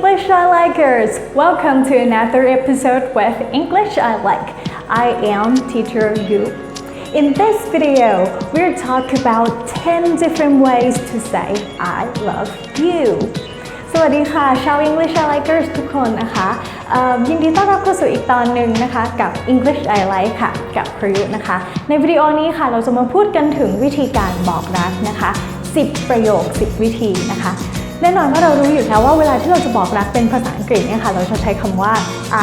English I Likers! Welcome to another episode with English I Like. I am teacher Yu. In this video, we'll talk about 10 different ways to say I love you. สวัสดีค่ะชาว English I Likers ทุกคนนะคะยินดีต้อนรับเข้าสู่อีกตอนหนึ่งนะคะกับ English I Like ค่ะ กับครุนะคะ ในวิดีโอนี้ค่ะเราจะมาพูดกันถึงวิธีการบอกรักนะคะ 10 ประโยค 10 วิธีนะคะ แน่นอนว่าเรารู้อยู่แล้วว่าเวลาที่เราจะบอกรักเป็นภาษาอังกฤษเนี่ยค่ะเราจะใช้คำว่า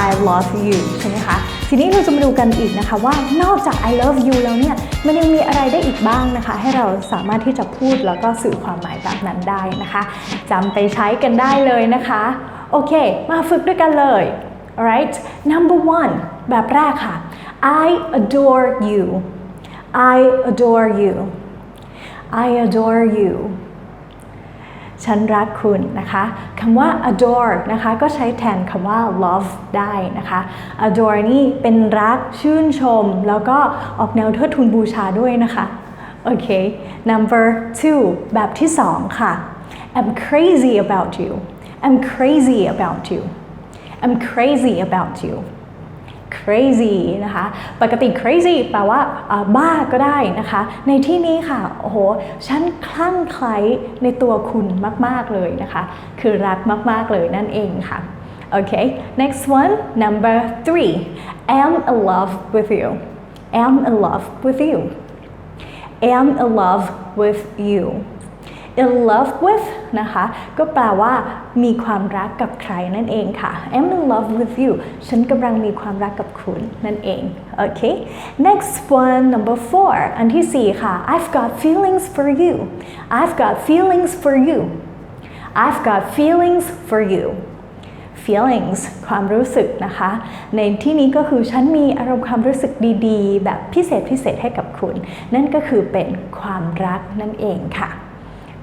I love you ใช่ไหมคะ ทีนี้เราจะมาดูกันอีกนะคะว่านอกจาก I love you แล้วเนี่ยมันยังมีอะไรได้อีกบ้างนะคะ ให้เราสามารถที่จะพูดแล้วก็สื่อความหมายแบบนั้นได้นะคะจำไปใช้กันได้เลยนะคะ โอเค มาฝึกด้วยกันเลย alright number one แบบแรกค่ะ I adore you I adore you I adore you ฉันรักคุณนะคะคำว่า adore นะคะก็ใช้แทนคำว่า love ได้นะคะ adore นี่เป็นรักชื่นชม แล้วก็ออกแนวเทิดทูนบูชาด้วยนะคะโอเค number two แบบที่สองค่ะ I'm crazy about you I'm crazy about you I'm crazy about you crazy นะคะ ปกติ crazy แปลว่าบ้าก็ได้นะคะ ในที่นี้ค่ะ โอ้โห ฉันคลั่งไคล้ในตัวคุณมาก ๆ เลยนะคะ คือรักมาก ๆ เลยนั่นเองค่ะโอเค next one number three am in love with you am in love with you am in love with you in love with นะคะ ก็แปลว่ามีความรักกับใครนั่นเองค่ะ I'm in love with you ฉันกำลังมีความรักกับคุณนั่นเอง โอเค next one number four อันที่สี่ค่ะ I've got feelings for you I've got feelings for you I've got feelings for you feelings ความรู้สึกนะคะ ในที่นี้ก็คือฉันมีอารมณ์ความรู้สึกดีๆ แบบพิเศษพิเศษให้กับคุณ นั่นก็คือเป็นความรักนั่นเองค่ะ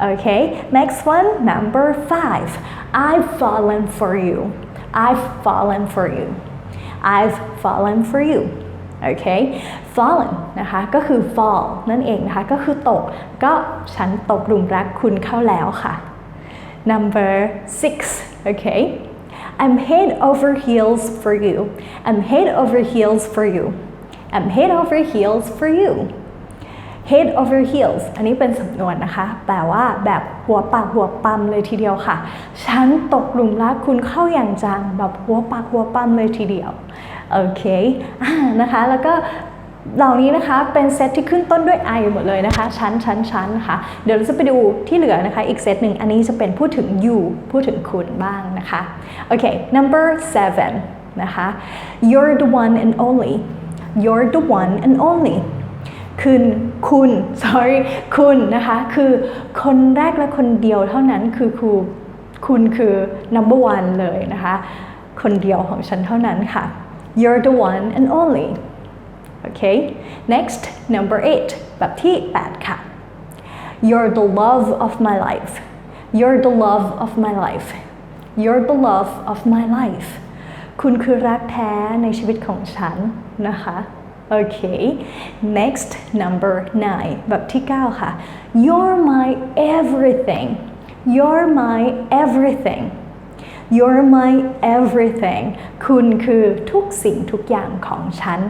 Okay, next one, number five. I've fallen for you. I've fallen for you. I've fallen for you. Okay, fallen นะคะก็คือ fall นั่นเองนะคะ ก็คือตก ก็ฉันตกหลุมรักคุณเข้าแล้วค่ะ Number six. Okay, I'm head over heels for you. I'm head over heels for you. I'm head over heels for you. head over heels อันนี้เป็นสำนวนนะคะ แปลว่าแบบหัวปากหัวปั๊มเลยทีเดียวค่ะ ฉันตกหลุมรักคุณเข้าอย่างจังแบบหัวปากหัวปั๊มเลยทีเดียว โอเคอนะคะ แล้วก็เหล่านี้นะคะเป็นเซตที่ขึ้นต้นด้วย I หมดเลยนะคะ ชั้นชั้นชั้นค่ะ เดี๋ยวเราจะไปดูที่เหลือนะคะ อีกเซตหนึ่งอันนี้จะเป็นพูดถึง you พูดถึงคุณบ้างนะคะ โอเค number seven นะคะ you're the one and only you're the one and only คุณคุณ sorry คุณนะคะคือคนแรกและคนเดียวเท่านั้นคือครูคุณคือ number one เลยนะคะ คนเดียวของฉันเท่านั้นค่ะ you're the one and only okay next number eight แบบที่ 8 ค่ะ you're the love of my life you're the love of my life you're the love of my life คุณคือรักแท้ในชีวิตของฉันนะคะ โอเค next number nine แบบที่ 9 ค่ะ you're my everything you're my everything you're my everything คุณคือทุกสิ่งทุกอย่างของฉัน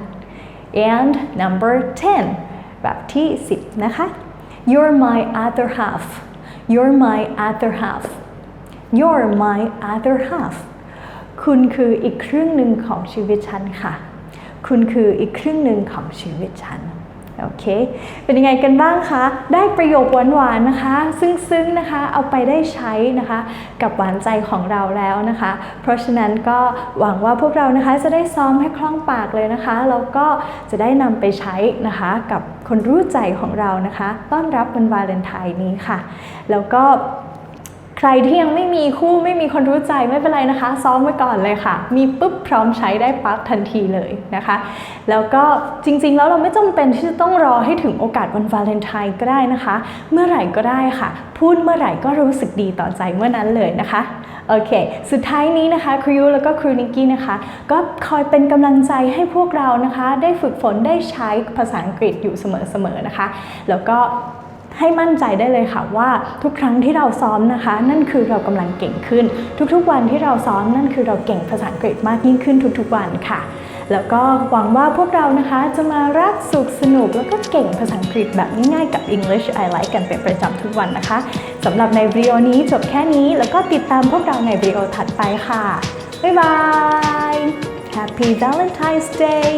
and number 10 แบบที่ 10 นะคะ you're my other half you're my other half you're my other half คุณคืออีกครึ่งหนึ่งของชีวิตฉันค่ะ คุณคืออีกครึ่งหนึ่งของชีวิตฉันโอเค เป็นยังไงกันบ้างคะ ได้ประโยคหวานๆนะคะ ซึ้งๆนะคะ เอาไปได้ใช้นะคะ กับหวานใจของเราแล้วนะคะ เพราะฉะนั้นก็หวังว่าพวกเรานะคะจะได้ซ้อมให้คล่องปากเลยนะคะ แล้วก็จะได้นำไปใช้นะคะ กับคนรู้ใจของเรานะคะ ต้อนรับวันวาเลนไทน์นี้ค่ะ แล้วก็ ใครที่ยังไม่มีคู่ไม่มีคนรู้ใจไม่เป็นไรนะคะ ซ้อมไว้ก่อนเลยค่ะ มีปุ๊บพร้อมใช้ได้ปั๊บทันทีเลยนะคะ แล้วก็จริงๆ แล้วเราไม่จำเป็นที่จะต้องรอให้ถึงโอกาสวันวาเลนไทน์ก็ได้นะคะ เมื่อไหร่ก็ได้ค่ะ พูดเมื่อไหร่ก็รู้สึกดีต่อใจเมื่อนั้นเลยนะคะโอเค สุดท้ายนี้นะคะครูยูแล้วก็ครูนิกกี้นะคะ ก็คอยเป็นกำลังใจให้พวกเรานะคะ ได้ฝึกฝนได้ใช้ภาษาอังกฤษอยู่เสมอๆนะคะ แล้วก็ ให้มั่นใจได้เลยค่ะว่าทุกครั้งที่เราซ้อมนะคะ นั่นคือเรากำลังเก่งขึ้น ทุกๆวันที่เราซ้อมนั่นคือเราเก่งภาษาอังกฤษมากยิ่งขึ้นทุกๆวันค่ะ แล้วก็หวังว่าพวกเรานะคะจะมารักสุขสนุก แล้วก็เก่งภาษาอังกฤษแบบง่ายๆกับ English I Like กันเป็นประจำทุกวันนะคะสำหรับในวิดีโอนี้จบแค่นี้แล้วก็ติดตามพวกเราในวิดีโอถัดไปค่ะบ๊ายบาย Happy Valentine's Day